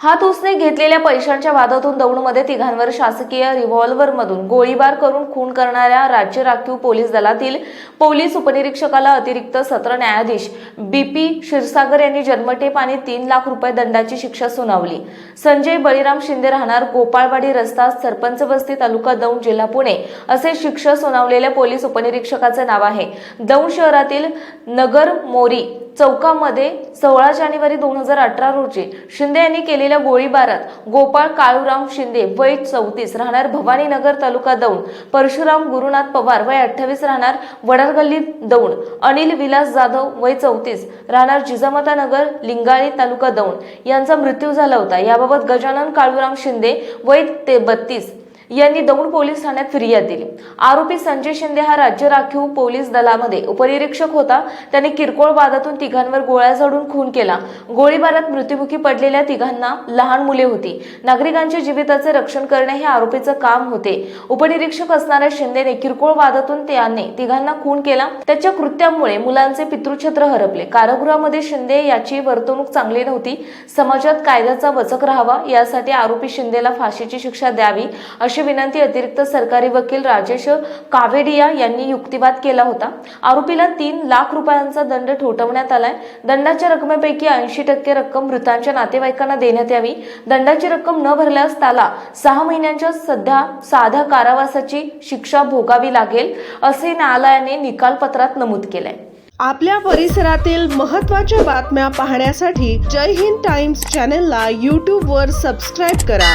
हात उसने घेतलेल्या पैशांच्या वादातून दौंडमध्ये तिघांवर शासकीय रिव्हॉल्व्हरमधून गोळीबार करून खून करणाऱ्या राज्य राखीव पोलीस दलातील पोलीस उपनिरीक्षकाला अतिरिक्त सत्र न्यायाधीश बी पी क्षीरसागर यांनी जन्मठेप आणि तीन लाख रुपये दंडाची शिक्षा सुनावली. संजय बळीराम शिंदे राहणार गोपाळवाडी रस्ता सरपंच बस्ती तालुका दौंड जिल्हा पुणे असे शिक्षा सुनावलेल्या पोलीस उपनिरीक्षकाचे नाव आहे. दौंड शहरातील नगर मोरी चौकामध्ये सोळा जानेवारी दोन हजार अठरा रोजी शिंदे यांनी केले केलेल्या गोळीबारात गोपाळ काळूराम शिंदे वय चौतीस राहणार भवानीनगर तालुका दौंड. परशुराम गुरुनाथ पवार वय अठ्ठावीस राहणार वडारगल्ली दौंड. अनिल विलास जाधव वय चौतीस राहणार जिजामाता नगर लिंगाळी तालुका दौंड. यांचा मृत्यू झाला होता. याबाबत गजानन काळूराम शिंदे वय ते बत्तीस यांनी दौंड पोलीस ठाण्यात फिर्याद दिली. आरोपी संजय शिंदे हा राज्य राखीव पोलीस दलामध्ये उपनिरीक्षक होता. त्याने किरकोळ वादातून तिघांवर गोळ्या झाडून खून केला. गोळीबारात मृत्युमुखी पडलेल्या तिघांना लहान मुले होती. नागरिकांच्या जीविताचे रक्षण करणे हे आरोपीचं काम होते. उपनिरीक्षक असणाऱ्या शिंदेने किरकोळ वादातून त्याने तिघांना खून केला. त्याच्या कृत्यामुळे मुलांचे पितृछत्र हरपले. कारागृहामध्ये शिंदे याची वर्तणूक चांगली नव्हती. समाजात कायद्याचा वचक राहावा यासाठी आरोपी शिंदेला फाशीची शिक्षा द्यावी अशी अशी विनंती अतिरिक्त सरकारी वकील राजेश कावेडिया यांनी युक्तिवाद केला होता. आरोपीला तीन लाख रुपयांचा दंड ठोठवण्यात आलाय. दंडाच्या रकमेपैकी ऐंशी टक्के रक्कम मृतांच्या नातेवाईकांना देण्यात यावी. दंडाची रक्कम न भरल्यास त्याला सहा महिन्यांच्या सध्या साध्या कारावासाची शिक्षा भोगावी लागेल असे न्यायालयाने निकालपत्रात नमूद केलंय. आपल्या परिसरातील महत्त्वाच्या बातम्या पाहण्यासाठी जय हिंद टाइम्स चॅनलला यूट्यूबवर सबस्क्राईब करा.